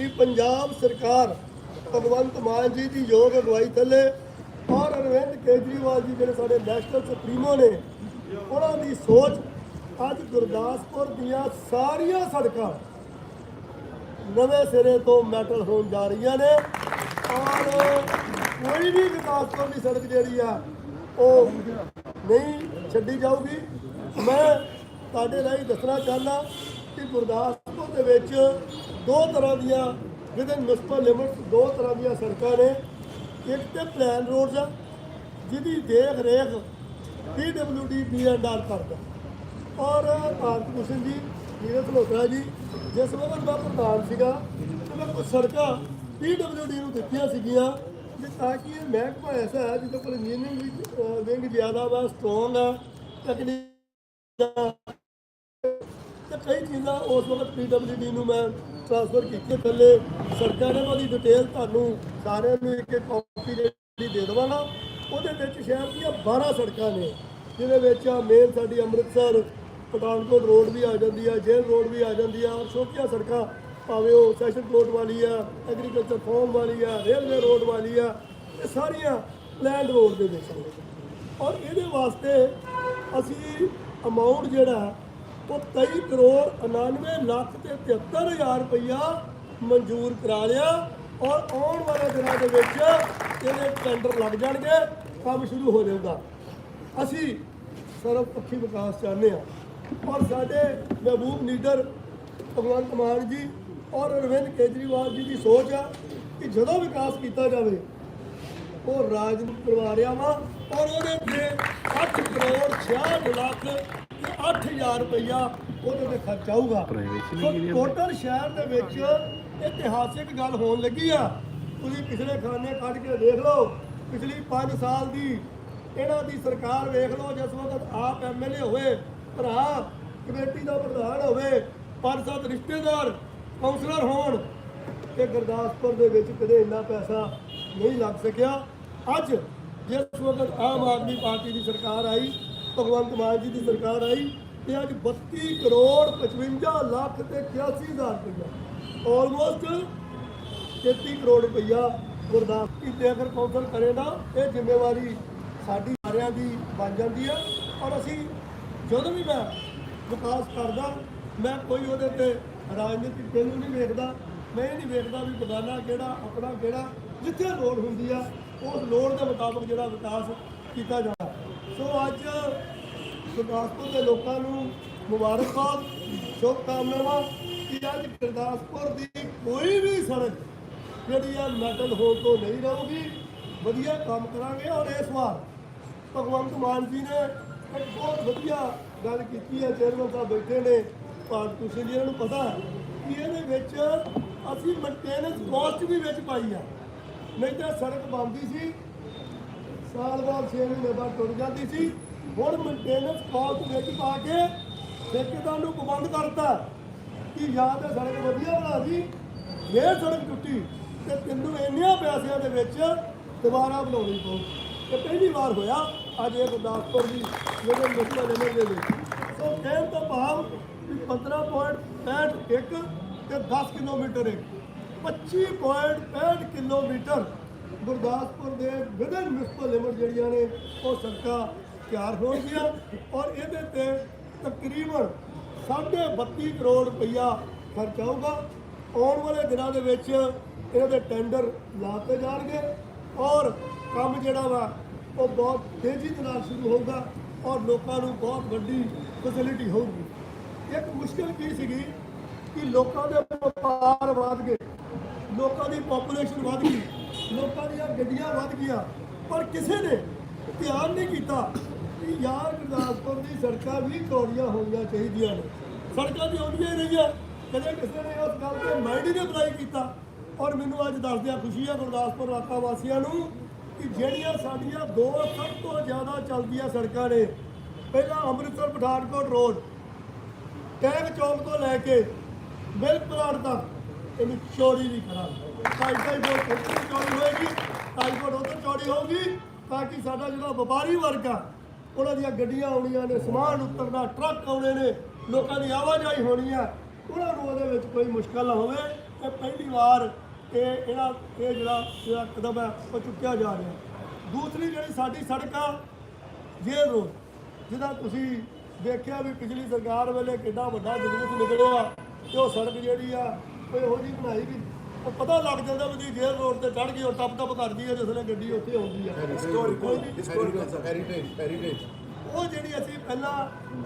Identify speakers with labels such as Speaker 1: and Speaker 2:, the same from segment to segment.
Speaker 1: ਕਿ ਪੰਜਾਬ ਸਰਕਾਰ ਭਗਵੰਤ ਮਾਨ ਜੀ ਦੀ ਯੋਗ ਅਗਵਾਈ ਥੱਲੇ ਔਰ ਅਰਵਿੰਦ ਕੇਜਰੀਵਾਲ ਜੀ ਜਿਹੜੇ ਸਾਡੇ ਨੈਸ਼ਨਲ ਸੁਪਰੀਮੋ ਨੇ, ਉਹਨਾਂ ਦੀ ਸੋਚ ਅੱਜ ਗੁਰਦਾਸਪੁਰ ਦੀਆਂ ਸਾਰੀਆਂ ਸੜਕਾਂ ਨਵੇਂ ਸਿਰੇ ਤੋਂ ਮੈਟਲ ਹੋਣ ਜਾ ਰਹੀਆਂ ਨੇ ਔਰ ਕੋਈ ਵੀ ਗੁਰਦਾਸਪੁਰ ਦੀ ਸੜਕ ਜਿਹੜੀ ਆ, ਉਹ ਨਹੀਂ ਛੱਡੀ ਜਾਊਗੀ। ਮੈਂ ਤੁਹਾਡੇ ਲਈ ਦੱਸਣਾ ਚਾਹੁੰਦਾ ਕਿ ਗੁਰਦਾਸਪੁਰ ਦੇ ਵਿੱਚ ਦੋ ਤਰ੍ਹਾਂ ਦੀਆਂ ਵਿਦਨ ਮਿਊਨਿਸਪਲ ਲਿਮਿਟਸ ਦੋ ਤਰ੍ਹਾਂ ਦੀਆਂ ਸੜਕਾਂ ਨੇ। ਇੱਕ ਤੇ ਪਲਾਨ ਰੋਡਸ ਆ, ਜਿਹਦੀ ਦੇਖ ਰੇਖ ਪੀਡਬਲਯੂਡੀ ਬੀਐਨਆਰ ਕਰਦਾ। ਔਰ ਭਾਰਤ ਭੂਸ਼ਣ ਜੀ ਨੀਰਜ ਮਲਹੋਤਰਾ ਜੀ, ਜਿਸ ਵਕਤ ਮੈਂ ਪ੍ਰਧਾਨ ਸੀਗਾ, ਤੇ ਮੈਂ ਕੁਝ ਸੜਕਾਂ ਪੀਡਬਲਯੂਡੀ ਨੂੰ ਦਿੱਤੀਆਂ ਸੀਗੀਆਂ ਕਿ ਤਾਂ ਕਿ ਇਹ ਮਹਿਕਮਾ ਐਸਾ ਹੈ ਜਿਹਦੇ ਕੋਲ ਇੰਜੀਨੀਅਰਿੰਗ ਵਿੰਗ ਜ਼ਿਆਦਾ ਵਾ ਸਟਰੋਂਗ ਆ ਤਕਨੀਕ ਤੇ ਕਈ ਚੀਜ਼ਾਂ ਉਸ ਵਕਤ ਪੀਡਬਲਯੂਡੀ ਨੂੰ ਮੈਂ ਟ੍ਰਾਂਸਫਰ ਕੀਤੇ ਥੱਲੇ ਸੜਕਾਂ ਨੇ ਉਹਦੀ ਡਿਟੇਲ ਤੁਹਾਨੂੰ ਸਾਰਿਆਂ ਨੂੰ ਇੱਕ ਇੱਕ ਕਾਪੀ ਜਿਹੜੀ ਦੇ ਦੇਵਾਂਗਾ। ਉਹਦੇ ਵਿੱਚ ਸ਼ਹਿਰ ਦੀਆਂ 12 ਸੜਕਾਂ ਨੇ, ਜਿਹਦੇ ਵਿੱਚ ਮੇਨ ਸਾਡੀ ਅੰਮ੍ਰਿਤਸਰ, ਪਠਾਨਕੋਟ ਰੋਡ ਵੀ ਆ ਜਾਂਦੀ ਆ ਜੇਲ ਰੋਡ ਵੀ ਆ ਜਾਂਦੀ ਆ ਔਰ ਛੋਟੀਆਂ ਸੜਕਾਂ, ਭਾਵੇਂ ਉਹ ਸੈਸ਼ਨ ਕੋਟ ਵਾਲੀ ਆ ਐਗਰੀਕਲਚਰ ਫਾਰਮ ਵਾਲੀ ਆ ਰੇਲਵੇ ਰੋਡ ਵਾਲੀ ਆ, ਇਹ ਸਾਰੀਆਂ ਲੈਂਡ ਰੋਡ ਦੇ ਵਿੱਚ ਔਰ ਇਹਦੇ ਵਾਸਤੇ ਅਸੀਂ ਅਮਾਉਂਟ ਜਿਹੜਾ ਉਹ 23 ਕਰੋੜ 99 ਲੱਖ ਤੇ 73 ਹਜ਼ਾਰ ਰੁਪਈਆ ਮਨਜ਼ੂਰ ਕਰਾ ਲਿਆ ਔਰ ਆਉਣ ਵਾਲੇ ਦਿਨਾਂ ਦੇ ਵਿੱਚ ਇਹਦੇ ਟੈਂਡਰ ਲੱਗ ਜਾਣਗੇ, ਕੰਮ ਸ਼ੁਰੂ ਹੋ ਜਾਊਗਾ। ਅਸੀਂ ਸਰਵ ਪੱਖੀ ਵਿਕਾਸ ਚਾਹੁੰਦੇ ਹਾਂ ਔਰ ਸਾਡੇ ਮਹਿਬੂਬ ਲੀਡਰ ਭਗਵੰਤ ਮਾਨ ਜੀ ਔਰ ਅਰਵਿੰਦ ਕੇਜਰੀਵਾਲ ਜੀ ਦੀ ਸੋਚ ਆ ਕਿ ਜਦੋਂ ਵਿਕਾਸ ਕੀਤਾ ਜਾਵੇ, ਉਹ ਰਾਜ ਨੂੰ ਕਰਵਾ ਰਿਹਾ ਵਾ ਔਰ ਉਹਦੇ ਤੇ 8 ਕਰੋੜ 66 ਲੱਖ 8000 ਰੁਪਈਆ ਉਹਦੇ ਤੇ ਖਰਚ ਆਊਗਾ। ਟੋਟਲ ਸ਼ਹਿਰ ਦੇ ਵਿੱਚ ਇਤਿਹਾਸਿਕ ਗੱਲ ਹੋਣ ਲੱਗੀ ਆ। ਤੁਸੀਂ ਪਿਛਲੇ ਖਾਨੇ ਕੱਢ ਕੇ ਦੇਖ ਲਓ ਪਿਛਲੀ 5 ਸਾਲ ਦੀ ਇਹਨਾਂ ਦੀ ਸਰਕਾਰ ਵੇਖ ਲਓ ਜਿਸ ਵਕਤ ਆਪ ਐਮਐਲਏ ਹੋਏ ਭਰਾ ਕਮੇਟੀ ਦਾ ਪ੍ਰਧਾਨ ਹੋਵੇ ਪੰਜ ਸੱਤ ਰਿਸ਼ਤੇਦਾਰ ਕਾਉਂਸਲਰ ਹੋਣ ਕਿ ਗੁਰਦਾਸਪੁਰ ਦੇ ਵਿੱਚ ਕਦੇ ਇੰਨਾ ਪੈਸਾ ਨਹੀਂ ਲੱਗ ਸਕਿਆ। ਅੱਜ ਜਿਸ ਵਕਤ ਆਮ ਆਦਮੀ ਪਾਰਟੀ ਦੀ ਸਰਕਾਰ ਆਈ ਭਗਵੰਤ ਮਾਨ ਜੀ ਦੀ ਸਰਕਾਰ ਆਈ ਤੇ ਅੱਜ 32 ਕਰੋੜ 55 ਲੱਖ ਤੇ 81000 ਰੁਪਇਆ ਆਲਮੋਸਟ 33 ਕਰੋੜ ਰੁਪਇਆ ਗੁਰਦਾਸ ਕੀਤੇ ਅਗਰ ਕੌਂਸਲ ਕਰੇ ਨਾ, ਇਹ ਜ਼ਿੰਮੇਵਾਰੀ ਸਾਡੀ ਸਾਰਿਆਂ ਦੀ ਬਣ ਜਾਂਦੀ ਹੈ ਔਰ ਅਸੀਂ ਜਦੋਂ ਵੀ ਮੈਂ ਵਿਕਾਸ ਕਰਦਾ, ਮੈਂ ਕੋਈ ਉਹਦੇ ਤੇ ਰਾਜਨੀਤਿਕ ਪਹਿਲੂ ਨਹੀਂ ਵੇਖਦਾ। ਮੈਂ ਇਹ ਨਹੀਂ ਵੇਖਦਾ ਵੀ ਬਗਾਨਾ ਕਿਹੜਾ, ਆਪਣਾ ਕਿਹੜਾ, ਜਿੱਥੇ ਲੋੜ ਹੁੰਦੀ ਆ, ਉਸ ਲੋੜ ਦੇ ਮੁਤਾਬਕ ਜਿਹੜਾ ਵਿਕਾਸ ਕੀਤਾ ਜਾਂਦਾ ਸੋ ਅੱਜ ਗੁਰਦਾਸਪੁਰ ਦੇ ਲੋਕਾਂ ਨੂੰ ਮੁਬਾਰਕਬਾਦ ਸ਼ੁਭ ਕਾਮਨਾਵਾਂ ਕਿ ਅੱਜ ਗੁਰਦਾਸਪੁਰ ਦੀ ਕੋਈ ਵੀ ਸੜਕ ਜਿਹੜੀ ਆ ਮੈਟਲ ਹੋਣ ਤੋਂ ਨਹੀਂ ਰਹੂਗੀ। ਵਧੀਆ ਕੰਮ ਕਰਾਂਗੇ ਔਰ ਇਸ ਵਾਰ ਭਗਵੰਤ ਮਾਨ ਜੀ ਨੇ ਇੱਕ ਬਹੁਤ ਵਧੀਆ ਗੱਲ ਕੀਤੀ ਹੈ। ਚੇਅਰਮੈਨ ਸਾਹਿਬ ਬੈਠੇ ਨੇ। ਭਾਰਤ ਤੁਸੀਂ ਜੀ ਨੂੰ ਪਤਾ ਕਿ ਇਹਦੇ ਵਿੱਚ ਅਸੀਂ ਮੇਨਟੇਨੈਂਸ ਕਾਸਟ ਵੀ ਵਿੱਚ ਪਾਈ ਆ। ਨਹੀਂ ਤਾਂ ਸੜਕ ਬਣਦੀ ਸੀ। ਸਾਲ ਬਾਅਦ 6 ਮਹੀਨੇ ਬਾਅਦ ਟੁੱਟ ਜਾਂਦੀ ਸੀ। ਹੁਣ ਮੇਨਟੇਨੈਂਸ ਕਾਸਟ ਵਿੱਚ ਪਾ ਕੇ ਠੇਕੇਦਾਰ ਨੂੰ ਪਾਬੰਦ ਕਰਤਾ। ਕਿ ਜਾਂ ਤਾਂ ਸੜਕ ਵਧੀਆ ਬਣਾ ਦੀ ਜੇ ਸੜਕ ਟੁੱਟੀ ਤੇ ਤੈਨੂੰ ਇੰਨਿਆਂ ਪੈਸਿਆਂ ਦੇ ਵਿੱਚ ਦੁਬਾਰਾ ਬਣਾਉਣੀ ਪਊ। ਤੇ ਪਹਿਲੀ ਵਾਰ ਹੋਇਆ, ਅੱਜ ਇਹ ਗੁਰਦਾਸਪੁਰ ਦੀ ਜਿਹੜੇ ਮੁਸਲਾ ਜ਼ਿਲ੍ਹੇ ਦੇ ਵਿੱਚ ਸੋ ਕਹਿਣ ਤੋਂ ਭਾਵ ਵੀ 15.61 ਇੱਕ ਤੇ 10 ਕਿਲੋਮੀਟਰ ਇੱਕ। 25.65 ਕਿਲੋਮੀਟਰ ਗੁਰਦਾਸਪੁਰ ਦੇ ਵਿਦਨ ਮਿਊਨਿਸਪਲ ਲਿਮਟ ਜਿਹੜੀਆਂ ਨੇ, ਉਹ ਸੜਕਾਂ ਤਿਆਰ ਹੋਣਗੀਆਂ ਔਰ ਇਹਦੇ ਤੇ ਤਕਰੀਬਨ 32 ਕਰੋੜ ਰੁਪਈਆ ਖਰਚ ਆਊਗਾ। ਆਉਣ ਵਾਲੇ ਦਿਨਾਂ ਦੇ ਵਿੱਚ ਇਹਨਾਂ ਦੇ ਟੈਂਡਰ ਲਾਤੇ ਜਾਣਗੇ ਔਰ ਕੰਮ ਜਿਹੜਾ ਵਾ, ਉਹ ਬਹੁਤ ਤੇਜ਼ੀ ਦੇ ਨਾਲ ਸ਼ੁਰੂ ਹੋਊਗਾ ਔਰ ਲੋਕਾਂ ਨੂੰ ਬਹੁਤ ਵੱਡੀ ਫੈਸਿਲਿਟੀ ਹੋਊਗੀ। ਇੱਕ ਮੁਸ਼ਕਲ ਕੀ ਸੀਗੀ ਕਿ ਲੋਕਾਂ ਦੇ ਵਪਾਰ ਵਧ ਗਏ, ਲੋਕਾਂ ਦੀ ਪੋਪੂਲੇਸ਼ਨ ਵਧ ਗਈ। ਲੋਕਾਂ ਦੀਆਂ ਗੱਡੀਆਂ ਵੱਧ ਗਈਆਂ, ਪਰ ਕਿਸੇ ਨੇ ਧਿਆਨ ਨਹੀਂ ਕੀਤਾ ਕਿ ਯਾਰ ਗੁਰਦਾਸਪੁਰ ਦੀ ਸੜਕਾਂ ਵੀ ਚੌੜੀਆਂ ਹੋਣੀਆਂ ਚਾਹੀਦੀਆਂ ਨੇ। ਸੜਕਾਂ ਦੀ ਆਉਂਦੀਆਂ ਹੀ ਰਹੀਆਂ। ਕਦੇ ਕਿਸੇ ਨੇ ਉਸ ਗੱਲ ਤੇ ਮਾਈਂਡ ਹੀ ਨਹੀਂ ਅਪਲਾਈ ਕੀਤਾ। ਔਰ ਮੈਨੂੰ ਅੱਜ ਦੱਸਦਿਆਂ ਖੁਸ਼ੀ ਹੈ ਗੁਰਦਾਸਪੁਰ ਇਲਾਕਾ ਵਾਸੀਆਂ ਨੂੰ ਕਿ ਜਿਹੜੀਆਂ ਸਾਡੀਆਂ ਦੋ ਸਭ ਤੋਂ ਜ਼ਿਆਦਾ ਚੱਲਦੀਆਂ ਸੜਕਾਂ ਨੇ, ਪਹਿਲਾਂ ਅੰਮ੍ਰਿਤਸਰ ਪਠਾਨਕੋਟ ਰੋਡ, ਟੈਂਕ ਚੌਕ ਤੋਂ ਲੈ ਕੇ ਮਿਲ ਪਲਾਟ ਤੱਕ, ਇਹਨੂੰ ਚੋਰੀ ਨਹੀਂ ਕਰਾਂਗੇ। ਢਾਈ ਢਾਈ ਫੁੱਟ ਇੱਥੇ ਚੌੜੀ ਹੋਏਗੀ ਢਾਈ ਫੁੱਟ ਉੱਧਰ ਚੌੜੀ ਹੋਊਗੀ, ਤਾਂ ਕਿ ਸਾਡਾ ਜਿਹੜਾ ਵਪਾਰੀ ਵਰਗ ਆ, ਉਹਨਾਂ ਦੀਆਂ ਗੱਡੀਆਂ ਆਉਣੀਆਂ ਨੇ, ਸਮਾਨ ਉਤਰਨਾ, ਟਰੱਕ ਆਉਣੇ ਨੇ, ਲੋਕਾਂ ਦੀ ਆਵਾਜਾਈ ਹੋਣੀ ਆ, ਉਹਨਾਂ ਨੂੰ ਉਹਦੇ ਵਿੱਚ ਕੋਈ ਮੁਸ਼ਕਲ ਨਾ ਹੋਵੇ। ਇਹ ਪਹਿਲੀ ਵਾਰ ਇਹ ਇਹਦਾ ਇਹ ਜਿਹੜਾ ਜਿਹੜਾ ਕਦਮ ਹੈ ਉਹ ਚੁੱਕਿਆ ਜਾ ਰਿਹਾ। ਦੂਸਰੀ ਜਿਹੜੀ ਸਾਡੀ ਸੜਕ ਆ ਜੇਲ ਰੋਡ, ਜਿਹਦਾ ਤੁਸੀਂ ਦੇਖਿਆ ਵੀ ਪਿਛਲੀ ਸਰਕਾਰ ਵੇਲੇ ਕਿੰਨਾ ਵੱਡਾ ਜਲੂਸ ਨਿਕਲਿਆ, ਤੇ ਉਹ ਸੜਕ ਜਿਹੜੀ ਆ ਕੋਈ ਇਹੋ ਜਿਹੀ ਬਣਾਈ ਵੀ ਉਹ ਪਤਾ ਲੱਗ ਜਾਂਦਾ ਵੀ ਜੀ ਜੇਲ੍ਹ ਰੋਡ ਤੇ ਚੜ ਗਈ ਉਹ ਟੱਪ ਟੱਪ ਕਰਦੀ ਹੈ ਜਿਸ ਵੇਲੇ ਗੱਡੀ ਉੱਥੇ ਆਉਂਦੀ ਆ ਕੋਈ ਨਹੀਂ
Speaker 2: ਹੈਰੀਟੇਜ ਹੈਰੀਟੇਜ
Speaker 1: ਉਹ ਜਿਹੜੀ ਅਸੀਂ ਪਹਿਲਾਂ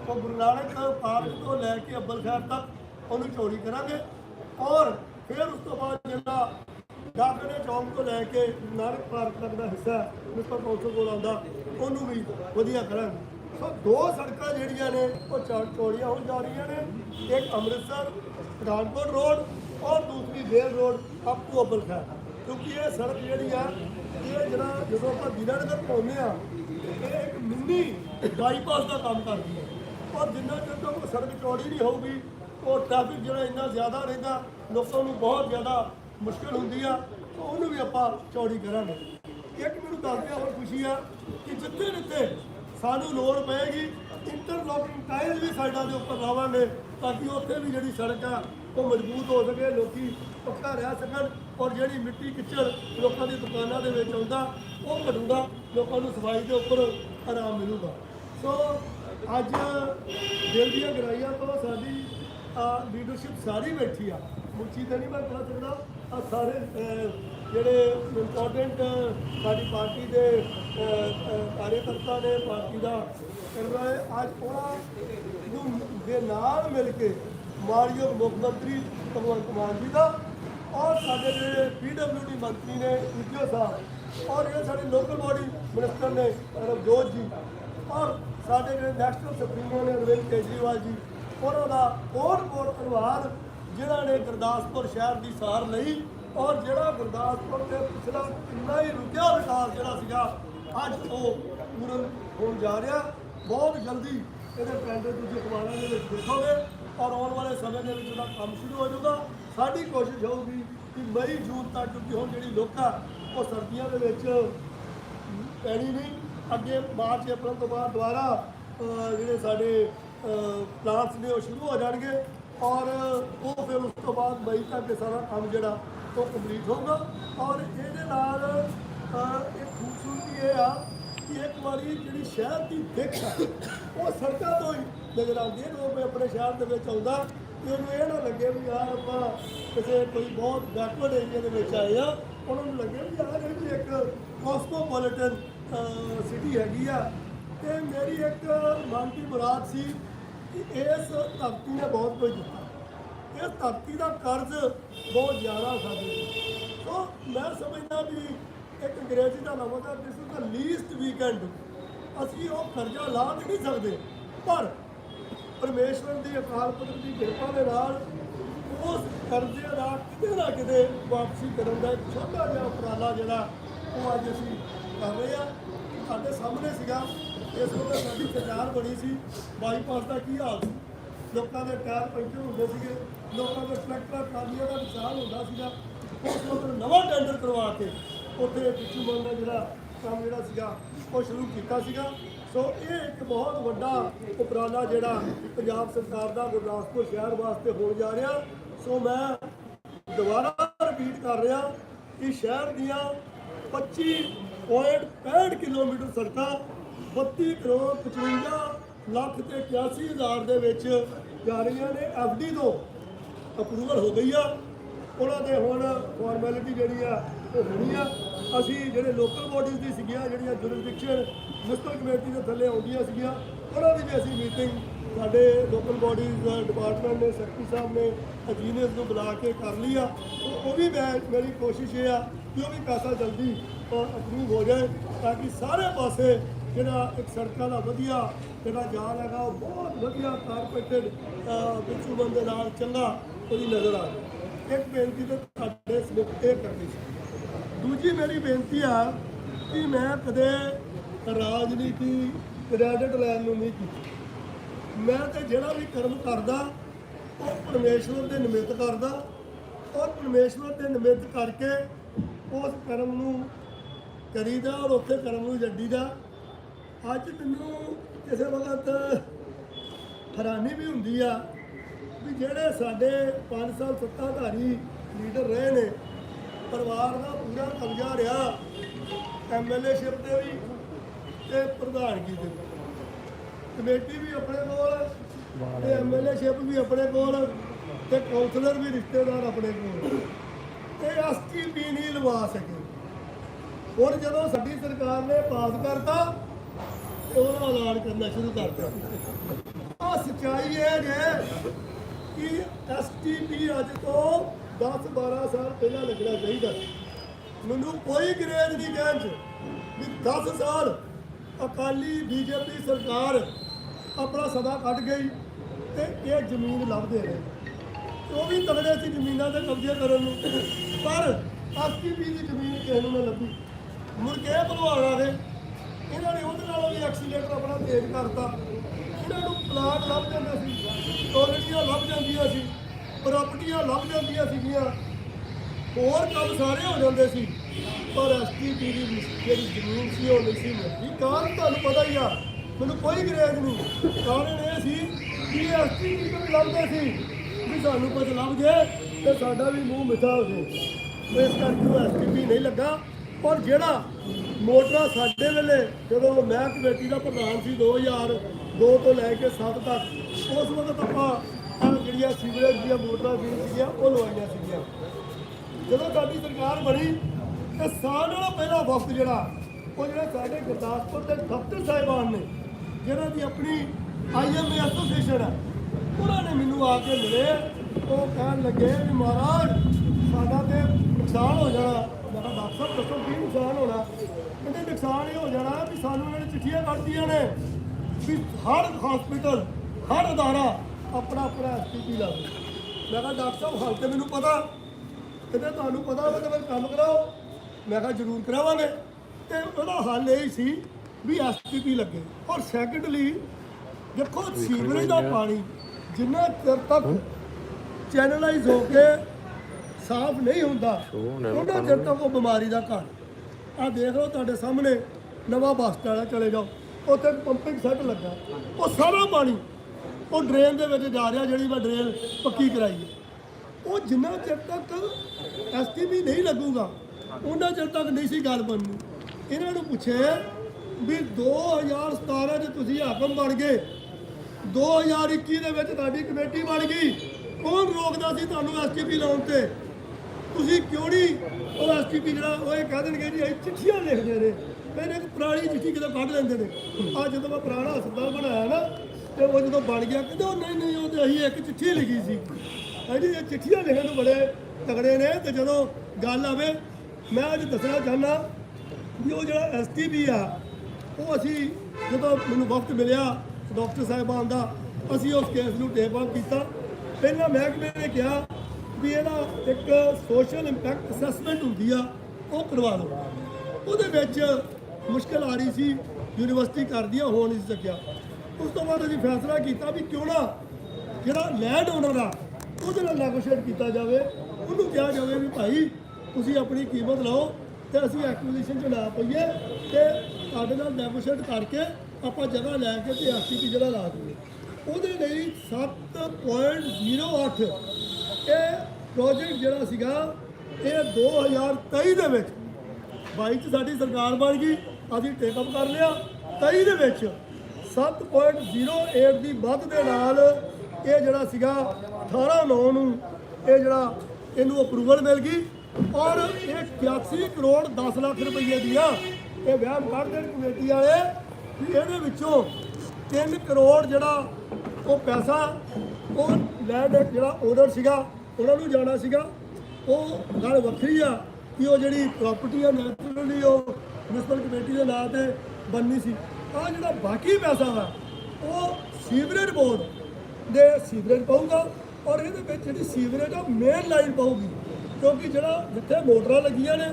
Speaker 1: ਉਹ ਗੁਰੂ ਨਾਨਕ ਪਾਰਕ ਤੋਂ ਲੈ ਕੇ ਅੱਬਲ ਖੈਰ ਤੱਕ ਉਹਨੂੰ ਚੋਰੀ ਕਰਾਂਗੇ ਔਰ ਫਿਰ ਉਸ ਤੋਂ ਬਾਅਦ ਜਿਹੜਾ ਡਾਕਰੇ ਚੌਂਕ ਤੋਂ ਲੈ ਕੇ ਨਾਨਕ ਪਾਰਕ ਤੱਕ ਦਾ ਹਿੱਸਾ ਮਿਸਟਰ ਕੌਂਸਲ ਕੋਲ ਆਉਂਦਾ ਉਹਨੂੰ ਵੀ ਵਧੀਆ ਕਰਾਂਗੇ। ਸੋ ਦੋ ਸੜਕਾਂ ਜਿਹੜੀਆਂ ਨੇ ਉਹ ਚੌੜੀਆਂ ਹੋਣ ਜਾ ਰਹੀਆਂ ਨੇ। ਇੱਕ ਅੰਮ੍ਰਿਤਸਰ ਪਠਾਨਕੋਟ ਰੋਡ ਔਰ ਦੂਸਰੀ ਜੇਲ੍ਹ ਰੋਡ ਅਪ ਟੂ ਅੱਬਲ ਖੈਰ ਕਿਉਂਕਿ ਇਹ ਸੜਕ ਜਿਹੜੀ ਆ, ਇਹ ਜਿਹੜਾ ਜਦੋਂ ਆਪਾਂ ਦੀਨਾਨਗਰ ਪਹੁੰਚਦੇ ਆ ਇਹ ਇੱਕ ਮਿੰਨੀ ਬਾਈਪਾਸ ਦਾ ਕੰਮ ਕਰਦੀ ਹੈ। ਔਰ ਜਿੰਨਾ ਚਿਰ ਤੱਕ ਉਹ ਸੜਕ ਚੌੜੀ ਨਹੀਂ ਹੋਊਗੀ, ਉਹ ਟ੍ਰੈਫਿਕ ਜਿਹੜਾ ਇੰਨਾ ਜ਼ਿਆਦਾ ਰਹਿੰਦਾ ਲੋਕਾਂ ਨੂੰ ਬਹੁਤ ਜ਼ਿਆਦਾ ਮੁਸ਼ਕਲ ਹੁੰਦੀ ਆ ਉਹਨੂੰ ਵੀ ਆਪਾਂ ਚੌੜੀ ਕਰਾਂਗੇ। ਇੱਕ ਮੈਨੂੰ ਦੱਸਦੇ ਹੋਰ ਖੁਸ਼ੀ ਆ ਕਿ ਜਿੱਥੇ ਜਿੱਥੇ ਸਾਨੂੰ ਲੋੜ ਪਏਗੀ ਇੰਟਰਲੋਕਿੰਗ ਟਾਇਲ ਵੀ ਸਾਈਡਾਂ ਦੇ ਉੱਪਰ ਲਾਵਾਂਗੇ, ਤਾਂ ਕਿ ਉੱਥੇ ਵੀ ਜਿਹੜੀ ਸੜਕ ਆ ਉਹ ਮਜ਼ਬੂਤ ਹੋ ਸਕੇ, ਲੋਕੀ ਪੱਕਾ ਰਹਿ ਸਕਣ ਔਰ ਜਿਹੜੀ ਮਿੱਟੀ ਕਿੱਚੜ ਲੋਕਾਂ ਦੀ ਦੁਕਾਨਾਂ ਦੇ ਵਿੱਚ ਆਉਂਦਾ, ਉਹ ਘਟੂਗਾ, ਲੋਕਾਂ ਨੂੰ ਸਫ਼ਾਈ ਦੇ ਉੱਪਰ ਆਰਾਮ ਮਿਲੂਗਾ। ਸੋ ਅੱਜ ਦਿਲ ਦੀਆਂ ਗਰਾਈਆਂ ਤੋਂ ਸਾਡੀ ਲੀਡਰਸ਼ਿਪ ਸਾਰੀ ਬੈਠੀ ਆ। ਮੁੱਚੀ ਤਾਂ ਨਹੀਂ ਮੈਂ ਕਹਿ ਸਕਦਾ, ਆ ਸਾਰੇ ਜਿਹੜੇ ਇੰਪੋਰਟੈਂਟ ਸਾਡੀ ਪਾਰਟੀ ਦੇ ਕਾਰਜਕਰਤਾ ਨੇ ਪਾਰਟੀ ਦਾ ਕਰਵਾ ਹੈ। ਅੱਜ ਉਹਨਾਂ ਨੂੰ ਦੇ ਨਾਲ ਮਿਲ ਕੇ ਮਾਨਯੋਗ ਮੁੱਖ ਮੰਤਰੀ ਭਗਵੰਤ ਮਾਨ ਜੀ ਦਾ ਔਰ ਸਾਡੇ ਜਿਹੜੇ ਪੀਡਬਲਯੂਡੀ ਮੰਤਰੀ ਨੇ ਵਿਜੇ ਸਾਹਿਬ ਔਰ ਇਹ ਸਾਡੇ ਲੋਕਲ ਬੋਡੀ ਮਿਨਿਸਟਰ ਨੇ ਰਵਜੋਤ ਜੀ ਔਰ ਸਾਡੇ ਜਿਹੜੇ ਨੈਸ਼ਨਲ ਸੁਪਰੀਮੋ ਨੇ ਅਰਵਿੰਦ ਕੇਜਰੀਵਾਲ ਜੀ, ਉਹਨਾਂ ਦਾ ਬਹੁਤ ਬਹੁਤ ਧੰਨਵਾਦ ਜਿਨ੍ਹਾਂ ਨੇ ਗੁਰਦਾਸਪੁਰ ਸ਼ਹਿਰ ਦੀ ਸਾਰ ਲਈ ਔਰ ਜਿਹੜਾ ਗੁਰਦਾਸਪੁਰ ਦੇ ਪਿਛਲਾ ਕਿੰਨਾ ਹੀ ਰੁਕਿਆ ਵਿਕਾਸ ਜਿਹੜਾ ਸੀਗਾ, ਅੱਜ ਉਹ ਪੂਰਨ ਹੋਣ ਜਾ ਰਿਹਾ। ਬਹੁਤ ਜਲਦੀ ਇਹਦੇ ਪੈਂਡੇ ਦੂਜੇ ਅਖਬਾਰਾਂ ਦੇ ਵਿੱਚ ਦੇਖੋਗੇ। ਔਰ ਆਉਣ ਵਾਲੇ ਸਮੇਂ ਦੇ ਵਿੱਚ ਉਹਦਾ ਕੰਮ ਸ਼ੁਰੂ ਹੋ ਜਾਊਗਾ। ਸਾਡੀ ਕੋਸ਼ਿਸ਼ ਹੋਊਗੀ ਕਿ ਮਈ, ਜੂਨ ਤੱਕ, ਕਿਉਂਕਿ ਹੁਣ ਜਿਹੜੀ ਲੁੱਕ ਆ, ਉਹ ਸਰਦੀਆਂ ਦੇ ਵਿੱਚ ਪੈਣੀ ਨਹੀਂ। ਅੱਗੇ ਮਾਰਚ, ਅਪ੍ਰੈਲ ਤੋਂ ਬਾਅਦ ਦੁਬਾਰਾ ਜਿਹੜੇ ਸਾਡੇ ਪਲਾਂਟਸ ਨੇ ਉਹ ਸ਼ੁਰੂ ਹੋ ਜਾਣਗੇ। ਔਰ ਉਹ ਫਿਰ ਉਸ ਤੋਂ ਬਾਅਦ ਮਈ ਤੱਕ ਸਾਰਾ ਕੰਮ ਜਿਹੜਾ, ਉਹ ਕੰਪਲੀਟ ਹੋਊਗਾ। ਔਰ ਇਹਦੇ ਨਾਲ ਇਹ ਖੂਬਸੂਰਤੀ ਇਹ ਆ ਕਿ ਇੱਕ ਵਾਰੀ ਜਿਹੜੀ ਸ਼ਹਿਰ ਦੀ ਦਿੱਖ ਆ, ਉਹ ਸੜਕਾਂ ਤੋਂ ਹੀ ਨਜ਼ਰ ਆਉਂਦੀ ਹੈ, ਜਦੋਂ ਕੋਈ ਆਪਣੇ ਸ਼ਹਿਰ ਦੇ ਵਿੱਚ ਆਉਂਦਾ, ਤੇ ਉਹਨੂੰ ਇਹ ਨਾ ਲੱਗੇ ਵੀ ਯਾਰ ਆਪਾਂ ਕਿਸੇ ਕੋਈ ਬਹੁਤ ਬੈਕਵਰਡ ਏਰੀਆ ਦੇ ਵਿੱਚ ਆਏ ਆ, ਉਹਨਾਂ ਨੂੰ ਲੱਗੇ ਵੀ ਯਾਰ ਇਹ ਵੀ ਇੱਕ ਕਾਸਮੋਪੋਲੀਟਨ ਸਿਟੀ ਹੈਗੀ ਆ ਤੇ ਮੇਰੀ ਇੱਕ ਮਨ ਦੀ ਮੁਰਾਦ ਸੀ ਕਿ ਇਸ ਧਰਤੀ ਨੇ ਬਹੁਤ ਕੁਝ ਦਿੱਤਾ ਇਸ ਧਰਤੀ ਦਾ ਕਰਜ਼ ਬਹੁਤ ਜ਼ਿਆਦਾ ਸਾਡੇ ਤੇ। ਸੋ ਮੈਂ ਸਮਝਦਾ ਵੀ ਇੱਕ ਅੰਗਰੇਜ਼ੀ ਦਾ ਲਫ਼ਜ਼ ਹੈ this is the least weekend ਅਸੀਂ ਉਹ ਕਰਜ਼ਾ ਲਾ ਨਹੀਂ ਸਕਦੇ। ਪਰ ਪਰਮੇਸ਼ਵਰ ਦੀ ਅਕਾਲ ਪੁਰਖ ਦੀ ਕਿਰਪਾ ਦੇ ਨਾਲ ਉਸ ਕਰਜ਼ੇ ਦਾ ਕਿਤੇ ਨਾ ਕਿਤੇ ਵਾਪਸੀ ਕਰਨ ਦਾ ਇੱਕ ਛੋਟਾ ਜਿਹਾ ਉਪਰਾਲਾ ਜਿਹੜਾ ਉਹ ਅੱਜ ਅਸੀਂ ਕਰ ਰਹੇ ਆ ਸਾਡੇ ਸਾਹਮਣੇ ਸੀਗਾ। ਇਸ ਵੇਲੇ ਸਾਡੀ ਸਰਕਾਰ ਬਣੀ ਸੀ। ਬਾਈਪਾਸ ਦਾ ਕੀ ਹਾਲ ਸੀ? ਲੋਕਾਂ ਦੇ ਟਾਇਰ ਪੰਚਰ ਹੁੰਦੇ ਸੀਗੇ। ਲੋਕਾਂ ਦੇ ਟਰੈਕਟਰ ਟਰਾਲੀਆਂ ਦਾ ਨੁਕਸਾਨ ਹੁੰਦਾ ਸੀਗਾ। ਉਸ ਵਕਤ ਨਵਾਂ ਟੈਂਡਰ ਕਰਵਾ ਕੇ ਉੱਥੇ ਪਿੱਛੂ ਮਨ ਦਾ ਜਿਹੜਾ ਕੰਮ ਜਿਹੜਾ ਸੀਗਾ, ਉਹ ਸ਼ੁਰੂ ਕੀਤਾ ਸੀਗਾ। ਸੋ ਇਹ ਇੱਕ ਬਹੁਤ ਵੱਡਾ ਉਪਰਾਲਾ ਜਿਹੜਾ ਪੰਜਾਬ ਸਰਕਾਰ ਦਾ ਗੁਰਦਾਸਪੁਰ ਸ਼ਹਿਰ ਵਾਸਤੇ ਹੋਣ ਜਾ ਰਿਹਾ। ਸੋ ਮੈਂ ਦੁਬਾਰਾ ਰਿਪੀਟ ਕਰ ਰਿਹਾ ਕਿ ਸ਼ਹਿਰ ਦੀਆਂ 25.65 ਕਿਲੋਮੀਟਰ ਸੜਕਾਂ 32 ਕਰੋੜ 55 ਲੱਖ ਤੇ 81 ਹਜ਼ਾਰ ਦੇ ਵਿੱਚ ਜਾ ਰਹੀਆਂ ਨੇ। ਐਫਡੀ ਤੋਂ ਅਪਰੂਵਲ ਹੋ ਗਈ ਆ। ਉਹਨਾਂ ਦੇ ਹੁਣ ਫਾਰਮੈਲਿਟੀ ਜਿਹੜੀ ਆ, ਉਹ ਹੋਣੀ ਆ। ਅਸੀਂ ਜਿਹੜੇ ਲੋਕਲ ਬੋਡੀਜ਼ ਦੀ ਸੀਗੀਆਂ, ਜਿਹੜੀਆਂ ਜੁਰਿਸਡਿਕਸ਼ਨ ਮਿਊਨਿਸਪਲ ਕਮੇਟੀ ਦੇ ਥੱਲੇ ਆਉਂਦੀਆਂ ਸੀਗੀਆਂ, ਉਹਨਾਂ ਦੀ ਵੀ ਅਸੀਂ ਮੀਟਿੰਗ ਸਾਡੇ ਲੋਕਲ ਬੋਡੀਜ਼ ਡਿਪਾਰਟਮੈਂਟ ਨੇ ਸੈਕਟਰੀ ਸਾਹਿਬ ਨੇ ਇੰਜੀਨੀਅਰਸ ਨੂੰ ਬੁਲਾ ਕੇ ਕਰ ਲਈ ਆ। ਉਹ ਵੀ ਮੈਂ ਮੇਰੀ ਕੋਸ਼ਿਸ਼ ਇਹ ਆ ਕਿ ਉਹ ਵੀ ਪੈਸਾ ਜਲਦੀ ਅਪਰੂਵ ਹੋ ਜਾਏ, ਤਾਂ ਕਿ ਸਾਰੇ ਪਾਸੇ ਜਿਹੜਾ ਇੱਕ ਸੜਕਾਂ ਦਾ ਵਧੀਆ ਜਿਹੜਾ ਜਾਲ ਹੈਗਾ, ਉਹ ਬਹੁਤ ਵਧੀਆ ਕਾਰਪੇਟਡ ਬਿਲਕੁਲ ਦੇ ਨਾਲ ਚੰਗਾ ਉਹਦੀ ਨਜ਼ਰ ਆ ਇੱਕ ਬੇਨਤੀ ਤਾਂ ਤੁਹਾਡੇ ਸਮੁਖ ਇਹ ਕਰਨੀ ਸੀ ਦੂਜੀ ਮੇਰੀ ਬੇਨਤੀ ਆ ਕਿ ਮੈਂ ਕਦੇ ਰਾਜਨੀਤੀ ਕ੍ਰੈਡਿਟ ਲੈਣ ਨੂੰ ਨਹੀਂ ਕੀਤੀ। ਮੈਂ ਤੇ ਜਿਹੜਾ ਵੀ ਕਰਮ ਕਰਦਾ, ਉਹ ਪਰਮੇਸ਼ਵਰ ਦੇ ਨਿਮਿਤ ਕਰਦਾ। ਔਰ ਪਰਮੇਸ਼ਵਰ ਦੇ ਨਿਮਿਤ ਕਰਕੇ ਉਸ ਕਰਮ ਨੂੰ ਕਰੀਦਾ, ਔਰ ਉੱਥੇ ਕਰਮ ਨੂੰ ਜੱਡੀਦਾ। ਅੱਜ ਮੈਨੂੰ ਕਿਸੇ ਵਕਤ ਹੈਰਾਨੀ ਵੀ ਹੁੰਦੀ ਆ ਵੀ ਜਿਹੜੇ ਸਾਡੇ 5 ਸਾਲ ਸੱਤਾਧਾਰੀ ਲੀਡਰ ਰਹੇ ਨੇ ਪਰਿਵਾਰ ਦਾ ਪੂਰਾ ਕਬਜ਼ਾ ਰਿਹਾ। ਐਮਐਲਏਸ਼ਿਪ ਤੇ ਵੀ ਤੇ ਪ੍ਰਧਾਨਗੀ ਤੇ ਵੀ। ਕਮੇਟੀ ਵੀ ਆਪਣੇ ਕੋਲ ਤੇ ਐਮਐਲਏਸ਼ਿਪ ਵੀ ਆਪਣੇ ਕੋਲ ਤੇ ਕਾਉਂਸਲਰ ਵੀ ਰਿਸ਼ਤੇਦਾਰ ਆਪਣੇ ਕੋਲ। ਤੇ ਐਸਟੀਪੀ ਨਹੀਂ ਲਵਾ ਸਕੇ। ਹੁਣ ਜਦੋਂ ਸਾਡੀ ਸਰਕਾਰ ਨੇ ਪਾਸ ਕਰਤਾ, ਤੇ ਉਹਦਾ ਐਲਾਨ ਕਰਨਾ ਸ਼ੁਰੂ ਕਰ ਦਿੱਤਾ। ਆ ਸਚਾਈ ਇਹ ਹੈ ਕਿ ਐਸਟੀਪੀ ਅੱਜ ਤੋਂ 10 12 ਸਾਲ ਪਹਿਲਾਂ ਲੱਗਣਾ ਚਾਹੀਦਾ। ਸੀ। ਮੈਨੂੰ ਕੋਈ ਗਰੇਜ ਨਹੀਂ ਕਹਿਣ ਚ ਵੀ 10 ਸਾਲ ਅਕਾਲੀ ਬੀਜੇਪੀ ਸਰਕਾਰ ਆਪਣਾ ਸਦਾ ਕੱਢ ਗਈ ਤੇ ਇਹ ਜ਼ਮੀਨ ਲੱਭਦੇ ਰਹੇ। ਉਹ ਵੀ ਤਗੜੇ ਸੀ ਜ਼ਮੀਨਾਂ ਦੇ ਕਬਜ਼ੇ ਕਰਨ ਨੂੰ, ਪਰ ਐਸਟੀਪੀ ਦੀ ਜ਼ਮੀਨ ਕਿਸੇ ਨੂੰ ਨਾ ਲੱਭੀ। ਮੁੜ ਕੇ ਇਹ ਭਗਵਾਨ ਇਹਨਾਂ ਨੇ ਉਹਦੇ ਨਾਲੋਂ ਵੀ ਐਕਸੀਲੇਟਰ ਆਪਣਾ ਤੇਜ਼ ਕਰਤਾ। ਇਹਨਾਂ ਨੂੰ ਪਲਾਟ ਲੱਭ ਜਾਂਦੇ ਸੀ ਕੋਲਨੀਆਂ ਲੱਭ ਜਾਂਦੀਆਂ ਸੀ। ਪ੍ਰਾਪਰਟੀਆਂ ਲੱਭ ਜਾਂਦੀਆਂ ਸੀਗੀਆਂ। ਹੋਰ ਕੰਮ ਸਾਰੇ ਹੋ ਜਾਂਦੇ ਸੀ। ਪਰ ਐਸਟੀਪੀ ਦੀ ਵੀ ਜਿਹੜੀ ਜ਼ਮੀਨ ਸੀ, ਉਹ ਨਹੀਂ ਸੀ ਮਿਲਦੀ। ਕਾਰਨ ਤੁਹਾਨੂੰ ਪਤਾ ਹੀ ਆ, ਮੈਨੂੰ ਕੋਈ ਗਰੇਜ ਨਹੀਂ। ਕਾਰਨ ਇਹ ਸੀ ਕਿ ਐਸਟੀਪੀ ਤੋਂ ਲੱਭਦੇ ਸੀ ਵੀ ਸਾਨੂੰ ਕੁਝ ਲੱਭ ਜੇ ਤੇ ਸਾਡਾ ਵੀ ਮੂੰਹ ਮਿੱਠਾ ਹੋ ਜੇ। ਇਸ ਕਰਕੇ ਉਹ ਐਸਟੀਪੀ ਨਹੀਂ ਲੱਗਾ। ਪਰ ਜਿਹੜਾ ਮੋਟਰਾਂ ਸਾਡੇ ਵੇਲੇ, ਜਦੋਂ ਮੈਂ ਕਮੇਟੀ ਦਾ ਪ੍ਰਧਾਨ ਸੀ 2002 ਤੋਂ ਲੈ ਕੇ 7 ਤੱਕ, ਉਸ ਵਕਤ ਆਪਾਂ ਜਿਹੜੀਆਂ ਸੀਵਰੇਜ ਦੀਆਂ ਮੋਟਰਾਂ ਜਿਹੜੀਆਂ ਸੀਗੀਆਂ, ਉਹ ਲਵਾਈਆਂ ਸੀਗੀਆਂ। ਜਦੋਂ ਸਾਡੀ ਸਰਕਾਰ ਬਣੀ, ਤੇ ਸਾਰਿਆਂ ਨਾਲੋਂ ਪਹਿਲਾ ਵਕਤ ਜਿਹੜਾ, ਉਹ ਜਿਹੜੇ ਸਾਡੇ ਗੁਰਦਾਸਪੁਰ ਦੇ ਦਫ਼ਤਰ ਸਾਹਿਬਾਨ ਨੇ ਜਿਹਨਾਂ ਦੀ ਆਪਣੀ ਆਈਐਮਏ ਐਸੋਸੀਏਸ਼ਨ ਹੈ ਉਹਨਾਂ ਨੇ ਮੈਨੂੰ ਆ ਕੇ ਮਿਲੇ, ਉਹ ਕਹਿਣ ਲੱਗੇ ਵੀ ਮਹਾਰਾਜ, ਸਾਡਾ ਤੇ ਨੁਕਸਾਨ ਹੋ ਜਾਣਾ। ਮੈਂ ਕਿਹਾ, ਡਾਕਟਰ ਸਾਹਿਬ, ਦੱਸੋ ਕੀ ਨੁਕਸਾਨ ਹੋਣਾ? ਕਹਿੰਦੇ, ਨੁਕਸਾਨ ਇਹ ਹੋ ਜਾਣਾ ਵੀ ਸਾਨੂੰ ਇਹਨਾਂ ਨੇ ਚਿੱਠੀਆਂ ਕੱਢਦੀਆਂ ਨੇ, ਵੀ ਹਰ ਹਸਪੀਟਲ ਹਰ ਅਦਾਰਾ ਆਪਣਾ ਆਪਣਾ ਐਸਪੀਪੀ ਲਾਵੇ ਮੈਂ ਕਿਹਾ ਡਾਕਟਰ ਸਾਹਿਬ ਹਾਲ ਤੇ ਮੈਨੂੰ ਪਤਾ। ਕਹਿੰਦੇ ਤੁਹਾਨੂੰ ਪਤਾ ਹੋਵੇ ਤਾਂ ਫਿਰ ਕੰਮ ਕਰਾਓ। ਮੈਂ ਕਿਹਾ ਜ਼ਰੂਰ ਕਰਾਵਾਂਗੇ। ਤੇ ਉਹਦਾ ਹੱਲ ਇਹ ਹੀ ਸੀ ਵੀ ਐਸਟੀਪੀ ਲੱਗੇ। ਔਰ ਸੈਕੰਡਲੀ ਦੇਖੋ ਸੀਵਰੇਜ ਦਾ ਪਾਣੀ ਜਿੰਨਾ ਚਿਰ ਤੱਕ ਚੈਨਲਾਈਜ਼ ਹੋ ਕੇ ਸਾਫ਼ ਨਹੀਂ ਹੁੰਦਾ ਉਹਨਾਂ ਚਿਰ ਤੱਕ ਉਹ ਬਿਮਾਰੀ ਦਾ ਘਰ ਆ ਦੇਖ ਲਓ ਤੁਹਾਡੇ ਸਾਹਮਣੇ ਨਵਾਂ ਬੱਸ ਸਟੈਂਡ ਚਲੇ ਜਾਓ। ਉੱਥੇ ਪੰਪਿੰਗ ਸੈੱਟ ਲੱਗਾ। ਉਹ ਸਾਰਾ ਪਾਣੀ ਉਹ ਡਰੇਨ ਦੇ ਵਿੱਚ ਜਾ ਰਿਹਾ ਜਿਹੜੀ ਮੈਂ ਡਰੇਨ ਪੱਕੀ ਕਰਾਈ ਹੈ। ਉਹ ਜਿੰਨਾ ਚਿਰ ਤੱਕ ਐਸਟੀਪੀ ਨਹੀਂ ਲੱਗੂਗਾ ਉਹਨਾਂ ਚਿਰ ਤੱਕ ਨਹੀਂ ਸੀ ਗੱਲ ਬਣਨੀ। ਇਹਨਾਂ ਨੂੰ ਪੁੱਛਿਆ ਵੀ 2017 ਚ ਤੁਸੀਂ ਹਾਕਮ ਬਣ ਗਏ। 2021 ਦੇ ਵਿੱਚ ਤੁਹਾਡੀ ਕਮੇਟੀ ਬਣ ਗਈ। ਕੌਣ ਰੋਕਦਾ ਸੀ ਤੁਹਾਨੂੰ ਐਸਟੀਪੀ ਲਾਉਣ ਤੇ? ਤੁਸੀਂ ਕਿਉਂ ਨਹੀਂ ਉਹ ਐਸਟੀਪੀ ਜਿਹੜਾ, ਉਹ ਇਹ ਕਹਿ ਦੇਣਗੇ ਜੀ, ਅਸੀਂ ਚਿੱਠੀਆਂ ਲਿਖਦੇ ਨੇ। ਫਿਰ ਇੱਕ ਪੁਰਾਣੀ ਚਿੱਠੀ ਕਿਤੇ ਕੱਢ ਲੈਂਦੇ ਨੇ। ਆ ਜਦੋਂ ਮੈਂ ਪੁਰਾਣਾ ਹਸਪਤਾਲ ਬਣਾਇਆ ਨਾ ਤੇ ਉਹ ਜਦੋਂ ਬਣ ਗਿਆ, ਕਹਿੰਦੇ, ਉਹ ਨਹੀਂ ਨਹੀਂ, ਉਹ ਤੇ ਅਸੀਂ ਇੱਕ ਚਿੱਠੀ ਲਿਖੀ ਸੀ। ਹਾਂਜੀ ਇਹ ਚਿੱਠੀਆਂ ਲਿਖਣ ਨੂੰ ਬੜੇ ਤਗੜੇ ਨੇ ਤੇ ਜਦੋਂ ਗੱਲ ਆਵੇ, ਮੈਂ ਅੱਜ ਦੱਸਣਾ ਚਾਹੁੰਦਾ ਵੀ ਉਹ ਜਿਹੜਾ ਐਸਟੀਪੀ ਆ, ਉਹ ਅਸੀਂ ਜਦੋਂ ਮੈਨੂੰ ਵਕਤ ਮਿਲਿਆ ਡਾਕਟਰ ਸਾਹਿਬਾਨ ਦਾ, ਅਸੀਂ ਉਸ ਕੇਸ ਨੂੰ ਟੇਪ ਆਫ ਕੀਤਾ। ਪਹਿਲਾਂ ਮਹਿਕਮੇ ਨੇ ਕਿਹਾ ਵੀ ਇਹਦਾ ਇੱਕ ਸੋਸ਼ਲ ਇੰਪੈਕਟ ਅਸੈਸਮੈਂਟ ਹੁੰਦੀ ਆ, ਉਹ ਕਰਵਾ ਲਓ। ਉਹਦੇ ਵਿੱਚ ਮੁਸ਼ਕਲ ਆ ਰਹੀ ਸੀ, ਯੂਨੀਵਰਸਿਟੀ ਕਰਦੀ ਆ ਹੋ ਨਹੀਂ ਸਕਿਆ ਉਸ ਤੋਂ ਬਾਅਦ ਅਸੀਂ ਫੈਸਲਾ ਕੀਤਾ ਵੀ ਕਿਉਂ ਨਾ ਜਿਹੜਾ ਲੈਂਡ ਓਨਰ ਆ, ਉਹਦੇ ਨਾਲ ਨੈਗੋਸ਼ੀਏਟ ਕੀਤਾ ਜਾਵੇ। ਉਹਨੂੰ ਕਿਹਾ ਜਾਵੇ ਵੀ ਭਾਈ, ਤੁਸੀਂ ਆਪਣੀ ਕੀਮਤ ਲਾਓ ਤੇ ਅਸੀਂ ਐਕੁਜੀਸ਼ਨ 'ਚ ਨਾ ਪਈਏ ਤੇ ਸਾਡੇ ਨਾਲ ਨੈਗੋਸ਼ੀਏਟ ਕਰਕੇ ਆਪਾਂ ਜਗ੍ਹਾ ਲੈ ਕੇ ਤੇ ਐਸਟੀਪੀ ਜਿਹੜਾ ਲਾ ਦਈਏ। ਉਹਦੇ ਲਈ 7.08 ਇਹ ਪ੍ਰੋਜੈਕਟ ਜਿਹੜਾ ਸੀਗਾ, ਇਹ 2023 ਦੇ ਵਿੱਚ 22 ਚ ਸਾਡੀ ਸਰਕਾਰ ਬਣ ਗਈ, ਅਸੀਂ ਟੇਕ ਅਪ ਕਰ ਲਿਆ। 23 ਦੇ ਵਿੱਚ 7.08 ਦੀ ਵੱਧ ਦੇ ਨਾਲ ਇਹ ਜਿਹੜਾ ਸੀਗਾ 18 9 ਨੂੰ ਇਹ ਜਿਹੜਾ ਇਹਨੂੰ ਅਪਰੂਵਲ ਮਿਲ ਗਈ ਔਰ ਇਹ 81 ਕਰੋੜ 10 ਲੱਖ ਰੁਪਏ ਦੀਆਂ ਇਹ ਵਹਿਮ ਕੱਢ ਦੇਣ ਕਮੇਟੀ ਵਾਲੇ ਵੀ ਇਹਦੇ ਵਿੱਚੋਂ 3 ਕਰੋੜ ਜਿਹੜਾ ਉਹ ਪੈਸਾ, ਉਹ ਲੈਂਡ ਜਿਹੜਾ ਓਨਰ ਸੀਗਾ, ਉਹਨਾਂ ਨੂੰ ਜਾਣਾ ਸੀਗਾ। ਉਹ ਗੱਲ ਵੱਖਰੀ ਆ ਕਿ ਉਹ ਜਿਹੜੀ ਪ੍ਰਾਪਰਟੀ ਆ ਨੈਚੁਰਲੀ ਉਹ ਮਿਊਨਿਸਪਲ ਕਮੇਟੀ ਦੇ ਨਾਂ ਤੇ ਬੰਨੀ ਸੀ। ਆ ਜਿਹੜਾ ਬਾਕੀ ਪੈਸਾ ਵਾ, ਉਹ ਸੀਵਰੇਜ ਬੋਰਡ ਦੇ ਸੀਵਰੇਜ ਪਾਊਗਾ ਔਰ ਇਹਦੇ ਵਿੱਚ ਜਿਹੜੀ ਸੀਵਰੇਜ ਆ ਮੇਨ ਲਾਈਨ ਪਾਊਗੀ। ਕਿਉਂਕਿ ਜਿਹੜਾ ਜਿੱਥੇ ਮੋਟਰਾਂ ਲੱਗੀਆਂ ਨੇ,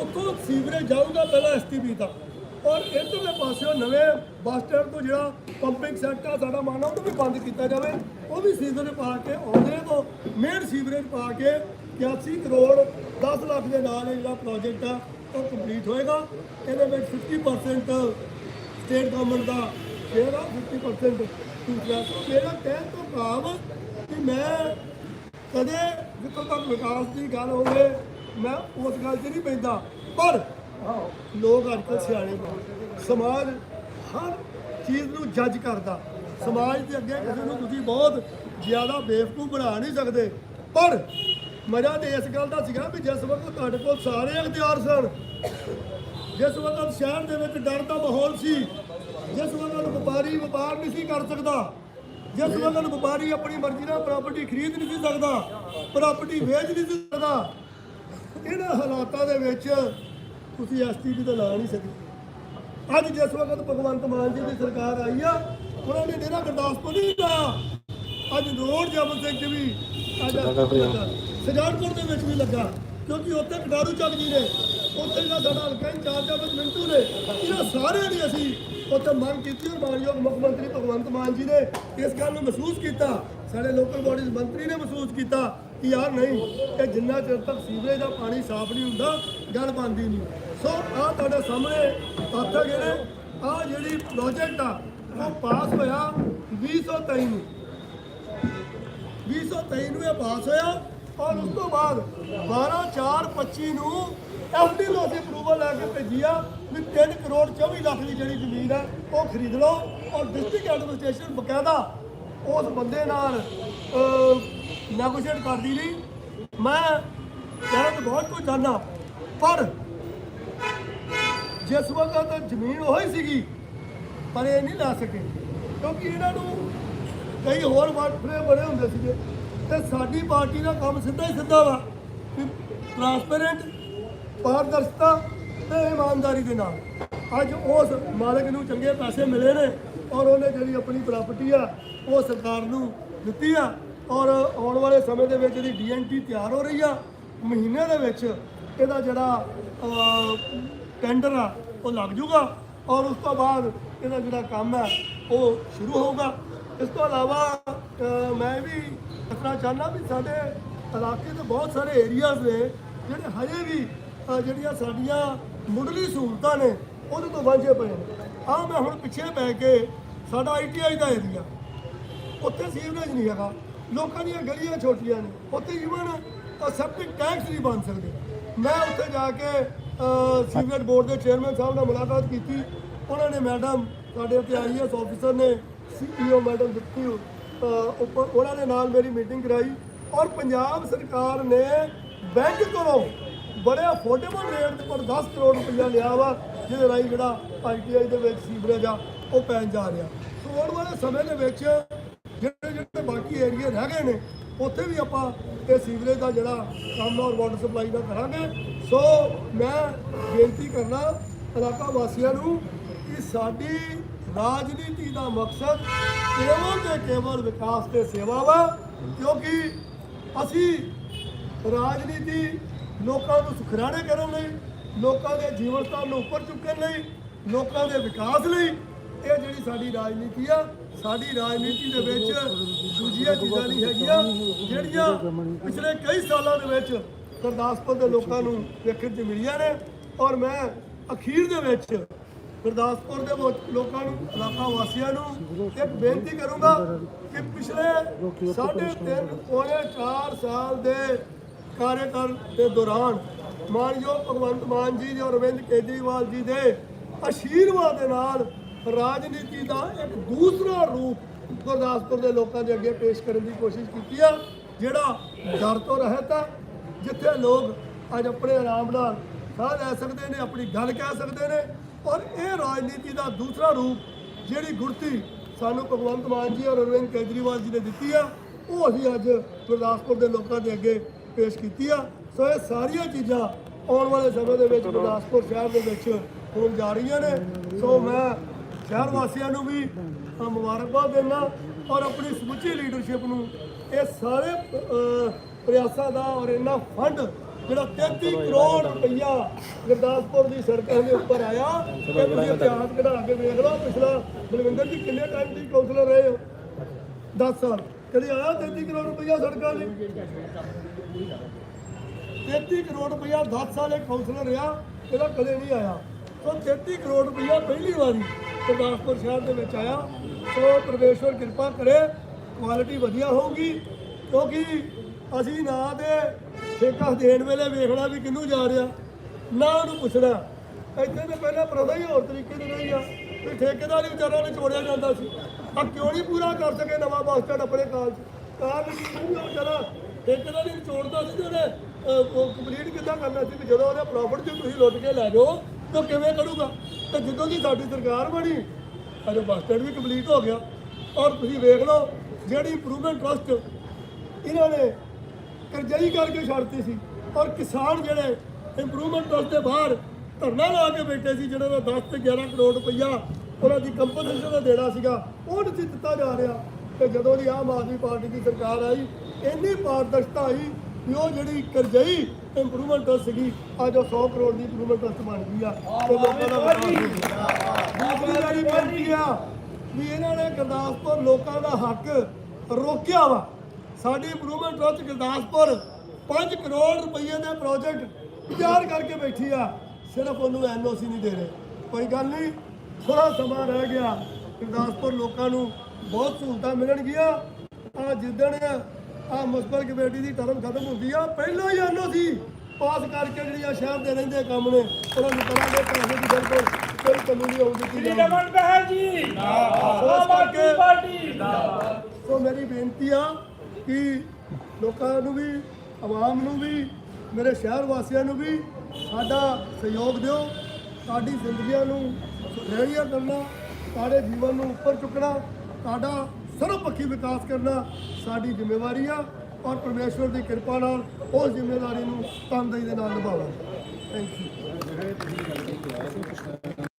Speaker 1: ਉੱਥੋਂ ਸੀਵਰੇਜ ਜਾਊਗਾ ਪਹਿਲਾਂ ਐਸਟੀਬੀ ਤੱਕ। ਔਰ ਇਧਰਲੇ ਪਾਸਿਓਂ ਨਵੇਂ ਬੱਸ ਸਟੈਂਡ ਤੋਂ ਜਿਹੜਾ ਪੰਪਿੰਗ ਸੈੱਟ ਆ, ਸਾਡਾ ਮਾਨਾ ਉਹਨੂੰ ਵੀ ਬੰਦ ਕੀਤਾ ਜਾਵੇ। ਉਹ ਵੀ ਸੀਵਰੇਜ ਪਾ ਕੇ ਆਉਂਦੇ ਤੋਂ ਮੇਨ ਸੀਵਰੇਜ ਪਾ ਕੇ 81 ਕਰੋੜ 10 ਲੱਖ ਦੇ ਨਾਲ ਇਹ ਜਿਹੜਾ ਪ੍ਰੋਜੈਕਟ ਆ, ਉਹ ਕੰਪਲੀਟ ਹੋਏਗਾ। ਇਹਦੇ ਵਿੱਚ 50% ਸਟੇਟ ਗਵਰਨਮੈਂਟ ਦਾ ਸ਼ੇਅਰ ਆ 50% ਦੂਸਰਾ ਮੇਰਾ ਕਹਿਣ ਤੋਂ ਭਾਵ ਕਿ ਮੈਂ ਕਦੇ ਜਿੱਥੋਂ ਤੱਕ ਵਿਕਾਸ ਦੀ ਗੱਲ ਹੋਵੇ, ਮੈਂ ਉਸ ਗੱਲ 'ਚ ਨਹੀਂ ਪੈਂਦਾ। ਪਰ ਲੋਕ ਅੱਜ ਕੱਲ੍ਹ ਸਿਆਣੇ ਸਮਾਜ ਹਰ ਚੀਜ਼ ਨੂੰ ਜੱਜ ਕਰਦਾ। ਸਮਾਜ ਦੇ ਅੱਗੇ ਕਿਸੇ ਨੂੰ ਤੁਸੀਂ ਬਹੁਤ ਜ਼ਿਆਦਾ ਬੇਵਕੂਫ ਬਣਾ ਨਹੀਂ ਸਕਦੇ। ਪਰ ਮਜ਼ਾ ਤੇ ਇਸ ਗੱਲ ਦਾ ਸੀਗਾ ਵੀ ਜਿਸ ਵਕਤ ਤੁਹਾਡੇ ਕੋਲ ਸਾਰੇ ਅਖਤਿਆਰ ਸਨ ਜਿਸ ਵਕਤ ਸ਼ਹਿਰ ਦੇ ਵਿੱਚ ਡਰ ਦਾ ਮਾਹੌਲ ਸੀ ਜਿਸ ਵਕਤ ਵਪਾਰੀ ਵਪਾਰ ਨਹੀਂ ਸੀ ਕਰ ਸਕਦਾ ਜਿਸ ਵਕਤ ਵਪਾਰੀ ਆਪਣੀ ਮਰਜ਼ੀ ਨਾਲ ਪ੍ਰਾਪਰਟੀ ਖਰੀਦ ਨਹੀਂ ਸੀ ਸਕਦਾ ਪ੍ਰਾਪਰਟੀ ਵੇਚ ਨਹੀਂ ਸੀ ਸਕਦਾ ਇਹਨਾਂ ਹਾਲਾਤਾਂ ਦੇ ਵਿੱਚ ਤੁਸੀਂ ਐਸਟੀਡੀ ਦਾ ਲਾ ਨਹੀਂ ਸਕਦੇ ਅੱਜ ਜਿਸ ਵਕਤ ਭਗਵੰਤ ਮਾਨ ਜੀ ਦੀ ਸਰਕਾਰ ਆਈ ਆ ਉਹਨਾਂ ਨੇ ਡੇਰਾ ਗੁਰਦਾਸਪੁਰ ਨਹੀਂ ਲਾਇਆ ਅੱਜ ਰੋਡ ਜਮਨ ਸਿੰਘ 'ਚ ਵੀ ਅੱਜ ਸਜਾਨਪੁਰ ਦੇ ਵਿੱਚ ਵੀ ਲੱਗਾ ਕਿਉਂਕਿ ਉੱਥੇ ਕਟਾਰੂ ਚੱਕ ਜੀ ਨੇ ਉੱਥੇ ਜਿਹੜਾ ਸਾਡਾ ਹਲਕਾ ਇੰਚਾਰਜ ਆ ਮਿੰਟੂ ਨੇ। ਇਹਨਾਂ ਸਾਰਿਆਂ ਨੇ ਅਸੀਂ ਉੱਥੇ ਮੰਗ ਕੀਤੀ ਔਰ ਮਾਨਯੋਗ ਮੁੱਖ ਮੰਤਰੀ ਭਗਵੰਤ ਮਾਨ ਜੀ ਨੇ ਇਸ ਗੱਲ ਨੂੰ ਮਹਿਸੂਸ ਕੀਤਾ। ਸਾਡੇ ਲੋਕਲ ਬਾਡੀਜ਼ ਮੰਤਰੀ ਨੇ ਮਹਿਸੂਸ ਕੀਤਾ ਕਿ ਯਾਰ ਨਹੀਂ ਕਿ ਜਿੰਨਾ ਚਿਰ ਤੱਕ ਸੀਵਰੇਜ ਦਾ ਪਾਣੀ ਸਾਫ਼ ਨਹੀਂ ਹੁੰਦਾ, ਗੱਲ ਬਣਦੀ ਨਹੀਂ। ਸੋ ਆਹ ਤੁਹਾਡੇ ਸਾਹਮਣੇ ਤੱਥ ਹੈਗੇ ਨੇ। ਆਹ ਜਿਹੜੀ ਪ੍ਰੋਜੈਕਟ ਆ, ਉਹ ਪਾਸ ਹੋਇਆ 2023 ਨੂੰ। 2023 ਨੂੰ ਇਹ ਪਾਸ ਹੋਇਆ ਔਰ ਉਸ ਤੋਂ ਬਾਅਦ 12/4/25 ਨੂੰ ਐਫਡੀ ਨੂੰ ਅਸੀਂ ਅਪਰੂਵਲ ਲੈ ਕੇ ਭੇਜੀ ਆ ਵੀ 3 ਕਰੋੜ 24 ਲੱਖ ਦੀ ਜਿਹੜੀ ਜ਼ਮੀਨ ਹੈ, ਉਹ ਖਰੀਦ ਲਓ। ਔਰ ਡਿਸਟ੍ਰਿਕਟ ਐਡਮਿਨਿਸਟ੍ਰੇਸ਼ਨ ਬਕਾਇਦਾ ਉਸ ਬੰਦੇ ਨਾਲ ਨੈਗੋਸ਼ੀਏਟ ਕਰਦੀ ਰਹੀ। ਮੈਂ ਕਹਿਣਾ ਤਾਂ ਬਹੁਤ ਕੁਝ ਜਾਣਾ ਪਰ ਜਿਸ ਵਕਤ ਜ਼ਮੀਨ ਉਹੀ ਸੀਗੀ, ਪਰ ਇਹ ਨਹੀਂ ਲਾ ਸਕੇ। ਕਿਉਂਕਿ ਇਹਨਾਂ ਨੂੰ ਕਈ ਹੋਰ ਵਾਟਫਰੇ ਬਣੇ ਹੁੰਦੇ ਸੀਗੇ। ਤੇ ਸਾਡੀ ਪਾਰਟੀ ਦਾ ਕੰਮ ਸਿੱਧਾ ਹੀ ਸਿੱਧਾ ਵਾ ਟ੍ਰਾਂਸਪੇਰੈਂਟ ਪਾਰਦਰਸ਼ਤਾ ਤੇ ਇਮਾਨਦਾਰੀ ਦੇ ਨਾਲ। ਅੱਜ ਉਸ ਮਾਲਕ ਨੂੰ ਚੰਗੇ ਪੈਸੇ ਮਿਲੇ ਨੇ ਔਰ ਉਹਨੇ ਜਿਹੜੀ ਆਪਣੀ ਪ੍ਰਾਪਰਟੀ ਆ ਉਹ ਸਰਕਾਰ ਨੂੰ ਦਿੱਤੀ ਆ। ਔਰ ਆਉਣ ਵਾਲੇ ਸਮੇਂ ਦੇ ਵਿੱਚ ਇਹਦੀ ਡੀਐਨਟੀ ਤਿਆਰ ਹੋ ਰਹੀ ਆ ਮਹੀਨੇ ਦੇ ਵਿੱਚ ਇਹਦਾ ਜਿਹੜਾ ਟੈਂਡਰ ਆ ਉਹ ਲੱਗ ਜੂਗਾ। ਔਰ ਉਸ ਤੋਂ ਬਾਅਦ ਇਹਦਾ ਜਿਹੜਾ ਕੰਮ ਹੈ ਉਹ ਸ਼ੁਰੂ ਹੋਊਗਾ। ਇਸ ਤੋਂ ਇਲਾਵਾ ਅਹ, ਮੈਂ ਵੀ ਦੱਸਣਾ ਚਾਹੁੰਦਾ ਵੀ ਸਾਡੇ ਇਲਾਕੇ ਦੇ ਬਹੁਤ ਸਾਰੇ ਏਰੀਆਜ਼ ਨੇ ਜਿਹੜੇ ਹਜੇ ਵੀ ਅਹ, ਜਿਹੜੀਆਂ ਸਾਡੀਆਂ ਮੁੱਢਲੀ ਸਹੂਲਤਾਂ ਨੇ ਉਹਦੇ ਤੋਂ ਵਾਂਝੇ ਪਏ ਨੇ। ਆਹ ਮੈਂ ਹੁਣ ਪਿੱਛੇ ਪੈ ਕੇ ਸਾਡਾ ਆਈਟੀਆਈ ਦਾ ਏਰੀਆ ਉੱਥੇ ਸੀਵਰੇਜ ਨਹੀਂ ਹੈਗਾ। ਲੋਕਾਂ ਦੀਆਂ ਗਲੀਆਂ ਛੋਟੀਆਂ ਨੇ ਉੱਥੇ ਈਵਨ ਸੈਪਟਿਕ ਟੈਂਕਸ ਨਹੀਂ ਬਣ ਸਕਦੇ। ਮੈਂ ਉੱਥੇ ਜਾ ਕੇ ਅਹ, ਸੀਵਰੇਜ ਬੋਰਡ ਦੇ ਚੇਅਰਮੈਨ ਸਾਹਿਬ ਨਾਲ ਮੁਲਾਕਾਤ ਕੀਤੀ। ਉਹਨਾਂ ਨੇ ਮੈਡਮ ਸਾਡੇ ਉੱਤੇ ਆਈਐਸ ਆਫੀਸਰ ਨੇ ਸੀਈਓ ਮੈਡਮ ਦਿੱਤੀ ਉੱਪਰ ਉਹਨਾਂ ਦੇ ਨਾਲ ਮੇਰੀ ਮੀਟਿੰਗ ਕਰਾਈ। ਔਰ ਪੰਜਾਬ ਸਰਕਾਰ ਨੇ ਬੈਂਕ ਕੋਲੋਂ ਬੜੇ ਅਫੋਰਡੇਬਲ ਰੇਟ ਤੇ ਪਰ 10 ਕਰੋੜ ਰੁਪਈਆ ਲਿਆ ਵਾ, ਜਿਹਦੇ ਰਾਹੀਂ ਜਿਹੜਾ ਆਈਟੀਆਈ ਦੇ ਵਿੱਚ ਸੀਵਰੇਜ ਆ, ਉਹ ਪੈਣ ਜਾ ਰਿਹਾ। ਸੋ ਆਉਣ ਵਾਲੇ ਸਮੇਂ ਦੇ ਵਿੱਚ ਜਿਹੜੇ ਜਿਹੜੇ ਬਾਕੀ ਏਰੀਏ ਰਹਿ ਗਏ ਨੇ, ਉੱਥੇ ਵੀ ਆਪਾਂ ਇਹ ਸੀਵਰੇਜ ਦਾ ਜਿਹੜਾ ਕੰਮ ਔਰ ਵਾਟਰ ਸਪਲਾਈ ਦਾ ਕਰਾਂਗੇ। ਸੋ ਮੈਂ ਬੇਨਤੀ ਕਰਨਾ ਇਲਾਕਾ ਵਾਸੀਆਂ ਨੂੰ ਕਿ ਸਾਡੀ ਰਾਜਨੀਤੀ ਦਾ ਮਕਸਦ ਕੇਵਲ ਤੇ ਕੇਵਲ ਵਿਕਾਸ ਤੇ ਸੇਵਾ ਵਾ, ਕਿਉਂਕਿ ਅਸੀਂ ਰਾਜਨੀਤੀ ਲੋਕਾਂ ਨੂੰ ਸੁਖਰਾਣੇ ਕਰਨ ਲਈ, ਲੋਕਾਂ ਦੇ ਜੀਵਨ ਸਤਰ ਨੂੰ ਉੱਪਰ ਚੁੱਕਣ ਲਈ, ਲੋਕਾਂ ਦੇ ਵਿਕਾਸ ਲਈ, ਇਹ ਜਿਹੜੀ ਸਾਡੀ ਰਾਜਨੀਤੀ ਆ, ਸਾਡੀ ਰਾਜਨੀਤੀ ਦੇ ਵਿੱਚ ਦੂਜੀਆਂ ਚੀਜ਼ਾਂ ਨਹੀਂ ਹੈਗੀਆਂ, ਜਿਹੜੀਆਂ ਪਿਛਲੇ ਕਈ ਸਾਲਾਂ ਦੇ ਵਿੱਚ ਗੁਰਦਾਸਪੁਰ ਦੇ ਲੋਕਾਂ ਨੂੰ ਵੇਖਣ 'ਚ ਮਿਲੀਆਂ ਨੇ। ਔਰ ਮੈਂ ਅਖੀਰ ਦੇ ਵਿੱਚ ਗੁਰਦਾਸਪੁਰ ਦੇ ਲੋਕਾਂ ਨੂੰ, ਇਲਾਕਾ ਵਾਸੀਆਂ ਨੂੰ ਇੱਕ ਬੇਨਤੀ ਕਰੂੰਗਾ ਕਿ ਪਿਛਲੇ ਸਾਢੇ ਤਿੰਨ, ਪੌਣੇ 4 ਸਾਲ ਦੇ ਕਾਰਜਕਾਲ ਦੇ ਦੌਰਾਨ ਮਾਨਯੋਗ ਭਗਵੰਤ ਮਾਨ ਜੀ ਦੇ ਔਰ ਅਰਵਿੰਦ ਕੇਜਰੀਵਾਲ ਜੀ ਦੇ ਅਸ਼ੀਰਵਾਦ ਦੇ ਨਾਲ ਰਾਜਨੀਤੀ ਦਾ ਇੱਕ ਦੂਸਰਾ ਰੂਪ ਗੁਰਦਾਸਪੁਰ ਦੇ ਲੋਕਾਂ ਦੇ ਅੱਗੇ ਪੇਸ਼ ਕਰਨ ਦੀ ਕੋਸ਼ਿਸ਼ ਕੀਤੀ ਆ, ਜਿਹੜਾ ਡਰ ਤੋਂ ਰਹਿਤ ਹੈ ਜਿੱਥੇ ਲੋਕ ਅੱਜ ਆਪਣੇ ਆਰਾਮ ਨਾਲ ਸਾਹ ਲੈ ਸਕਦੇ ਨੇ, ਆਪਣੀ ਗੱਲ ਕਹਿ ਸਕਦੇ ਨੇ ਔਰ ਇਹ ਰਾਜਨੀਤੀ ਦਾ ਦੂਸਰਾ ਰੂਪ ਜਿਹੜੀ ਗੁਰਤੀ ਸਾਨੂੰ ਭਗਵੰਤ ਮਾਨ ਜੀ ਔਰ ਅਰਵਿੰਦ ਕੇਜਰੀਵਾਲ ਜੀ ਨੇ ਦਿੱਤੀ ਆ, ਉਹ ਅਸੀਂ ਅੱਜ ਗੁਰਦਾਸਪੁਰ ਦੇ ਲੋਕਾਂ ਦੇ ਅੱਗੇ ਪੇਸ਼ ਕੀਤੀ ਆ। ਸੋ ਇਹ ਸਾਰੀਆਂ ਚੀਜ਼ਾਂ ਆਉਣ ਵਾਲੇ ਸਮੇਂ ਦੇ ਵਿੱਚ ਗੁਰਦਾਸਪੁਰ ਸ਼ਹਿਰ ਦੇ ਵਿੱਚ ਹੋਣ ਜਾ ਰਹੀਆਂ ਨੇ। ਸੋ ਮੈਂ ਸ਼ਹਿਰ ਵਾਸੀਆਂ ਨੂੰ ਵੀ ਮੁਬਾਰਕਬਾਦ ਦਿੰਦਾ ਔਰ ਆਪਣੀ ਸਮੁੱਚੀ ਲੀਡਰਸ਼ਿਪ ਨੂੰ ਇਹ ਸਾਰੇ ਪ੍ਰਯਾਸਾਂ ਦਾ ਔਰ ਇਹਨਾਂ ਫੰਡ ਜਿਹੜਾ 33 ਕਰੋੜ ਰੁਪਈਆ ਗੁਰਦਾਸਪੁਰ ਦੀ ਸੜਕਾਂ ਦੇ ਉੱਪਰ ਆਇਆ। ਇਹ ਤੁਸੀਂ ਇਤਿਹਾਸ ਕਢਾ ਕੇ ਵੇਖ ਲਓ ਪਿਛਲਾ ਬਲਵਿੰਦਰ ਜੀ ਕਿੰਨੇ ਟਾਈਮ ਦੀ ਕਾਉਂਸਲਰ ਰਹੇ ਹੋ? 10 ਸਾਲ। ਕਦੀ ਆਇਆ 33 ਕਰੋੜ ਰੁਪਈਆ ਸੜਕਾਂ ਲਈ 33 ਕਰੋੜ ਰੁਪਇਆ 10 ਸਾਲ ਇੱਕ ਕਾਉਂਸਲਰ ਰਿਹਾ, ਇਹਦਾ ਕਦੇ ਨਹੀਂ ਆਇਆ। ਸੋ 33 ਕਰੋੜ ਰੁਪਇਆ ਪਹਿਲੀ ਵਾਰੀ ਗੁਰਦਾਸਪੁਰ ਸ਼ਹਿਰ ਦੇ ਵਿੱਚ ਆਇਆ। ਸੋ ਪਰਮੇਸ਼ਵਰ ਕਿਰਪਾ ਕਰੇ ਕੁਆਲਿਟੀ ਵਧੀਆ ਹੋਊਗੀ, ਕਿਉਂਕਿ ਅਸੀਂ ਨਾ ਤੇ ਠੇਕਾ ਦੇਣ ਵੇਲੇ ਵੇਖਣਾ ਵੀ ਕਿਹਨੂੰ ਜਾ ਰਿਹਾ, ਨਾ ਉਹਨੂੰ ਪੁੱਛਣਾ। ਇੱਥੇ ਤੇ ਪਹਿਲਾਂ ਪ੍ਰੋਦਾ ਹੀ ਹੋਰ ਤਰੀਕੇ ਦੇ ਰਹੀ ਆ। ਵੀ ਠੇਕੇਦਾਰ ਹੀ ਵਿਚਾਰਾ ਨੇ ਚੋੜਿਆ ਜਾਂਦਾ ਸੀ। ਆ ਕਿਉਂ ਨਹੀਂ ਪੂਰਾ ਕਰ ਸਕੇ ਨਵਾਂ ਬੱਸ ਸਟੈਂਡ ਆਪਣੇ ਕਾਲਜ ਕਾਰਨ ਕੀ ਵਿਚਾਰਾ? ਠੇਕੇਦਾਰ ਹੀ ਚੋੜਦਾ ਸੀ ਤੇ ਉਹਨੇ ਕੰਪਲੀਟ ਕਿੱਦਾਂ ਕਰਨਾ ਸੀ ਵੀ ਜਦੋਂ ਉਹਦੇ ਪ੍ਰੋਫਿਟ ਚ ਤੁਸੀਂ ਲੁੱਟ ਕੇ ਲੈ ਜਾਓ, ਤਾਂ ਕਿਵੇਂ ਕਰੂਗਾ? ਤੇ ਜਦੋਂ ਦੀ ਸਾਡੀ ਸਰਕਾਰ ਬਣੀ ਅਜੇ ਬੱਸ ਸਟੈਂਡ ਵੀ ਕੰਪਲੀਟ ਹੋ ਗਿਆ। ਔਰ ਤੁਸੀਂ ਵੇਖ ਲਓ, ਜਿਹੜੀ ਇੰਪਰੂਵਮੈਂਟ ਟਰਸਟ ਇਹਨਾਂ ਨੇ ਕਰਜ਼ਾਈ ਕਰਕੇ ਛੱਡਤੀ ਸੀ। ਔਰ ਕਿਸਾਨ ਜਿਹੜੇ ਇੰਪਰੂਵਮੈਂਟ ਟਰਸਟ ਦੇ ਬਾਹਰ ਧਰਨਾ ਲਾ ਕੇ ਬੈਠੇ ਸੀ ਜਿਹੜਾ ਦਾ 10 ਤੇ 11 ਕਰੋੜ ਰੁਪਈਆ ਉਹਨਾਂ ਦੀ ਕੰਪਨਸੇਸ਼ਨ ਦਾ ਦੇਣਾ ਸੀਗਾ, ਉਹ ਨਹੀਂ ਦਿੱਤਾ ਜਾ ਰਿਹਾ। ਤੇ ਜਦੋਂ ਦੀ ਆਮ ਆਦਮੀ ਪਾਰਟੀ ਦੀ ਸਰਕਾਰ ਆਈ ਇੰਨੀ ਪਾਰਦਰਸ਼ਤਾ ਆਈ ਕਿ ਉਹ ਜਿਹੜੀ ਕਰਜ਼ਾਈ ਇੰਪਰੂਵਮੈਂਟ ਸੀਗੀ। ਅੱਜ ਉਹ 100 ਕਰੋੜ ਦੀ ਇੰਪਰੂਵਮੈਂਟ ਟਰਸਟ ਬਣ ਗਈ ਆ। ਤੇ ਲੋਕਾਂ ਦਾ ਵਿਕਾਸ ਦੂਸਰੀ ਵਾਰੀ ਬੇਨਤੀ ਆ ਵੀ ਇਹਨਾਂ ਨੇ ਗੁਰਦਾਸਪੁਰ ਲੋਕਾਂ ਦਾ ਹੱਕ ਰੋਕਿਆ ਵਾ। ਸਾਡੀ ਇੰਪਰੂਵਮੈਂਟ ਟਰਸਟ ਗੁਰਦਾਸਪੁਰ 5 ਕਰੋੜ ਰੁਪਏ ਦੇ ਪ੍ਰੋਜੈਕਟ ਤਿਆਰ ਕਰਕੇ ਬੈਠੀ ਆ। ਸਿਰਫ ਉਹਨੂੰ ਐਨਓਸੀ ਨਹੀਂ ਦੇ ਰਹੇ। ਕੋਈ ਗੱਲ ਨਹੀਂ ਥੋੜਾ ਸਮਾਂ ਰਹਿ ਗਿਆ। ਗੁਰਦਾਸਪੁਰ ਲੋਕਾਂ ਨੂੰ ਬਹੁਤ ਸਹੂਲਤਾਂ ਮਿਲਣਗੀਆਂ। ਆ ਜਿੱਦਣ ਆ ਮੁਸਪਰ ਕਮੇਟੀ ਦੀ ਟਰਮ ਖਤਮ ਹੁੰਦੀ ਆ। ਪਹਿਲਾਂ ਹੀ ਐਨਓਸੀ ਪਾਸ ਕਰਕੇ ਜਿਹੜੀ ਆ ਸ਼ਹਿਰ ਦੇ ਰਹਿੰਦੇ ਕੰਮ ਨੇ ਉਹਨਾਂ ਨੂੰ ਕਰਾਂਗੇ ਪੈਸੇ ਦੀ ਬਿਲਕੁਲ ਕੋਈ ਕਮੀ ਨਹੀਂ ਦਿੱਤੀ ਜਾਊਗੀ।
Speaker 2: ਰਮਨ ਬਹਿਲ ਜੀ। ਆਦਮੀ ਪਾਰਟੀ।
Speaker 1: ਸੋ ਮੇਰੀ ਬੇਨਤੀ ਆ ਕਿ ਲੋਕਾਂ ਨੂੰ ਵੀ ਆਵਾਮ ਨੂੰ ਵੀ ਮੇਰੇ ਸ਼ਹਿਰ ਵਾਸੀਆਂ ਨੂੰ ਵੀ ਸਾਡਾ ਸਹਿਯੋਗ ਦਿਓ। ਸਾਡੀ ਜ਼ਿੰਦਗੀਆਂ ਨੂੰ ਸੁਖੈੜੀਆਂ ਕਰਨਾ ਸਾਡੇ ਜੀਵਨ ਨੂੰ ਉੱਪਰ ਚੁੱਕਣਾ ਸਾਡਾ ਸਰਵਪੱਖੀ ਵਿਕਾਸ ਕਰਨਾ ਸਾਡੀ ਜ਼ਿੰਮੇਵਾਰੀ ਆ ਔਰ ਪਰਮੇਸ਼ਵਰ ਦੀ ਕਿਰਪਾ ਨਾਲ ਉਸ ਜ਼ਿੰਮੇਵਾਰੀ ਨੂੰ ਤਨਦੇਹੀ ਦੇ ਨਾਲ ਨਿਭਾਵਾਂਗੇ। Thank you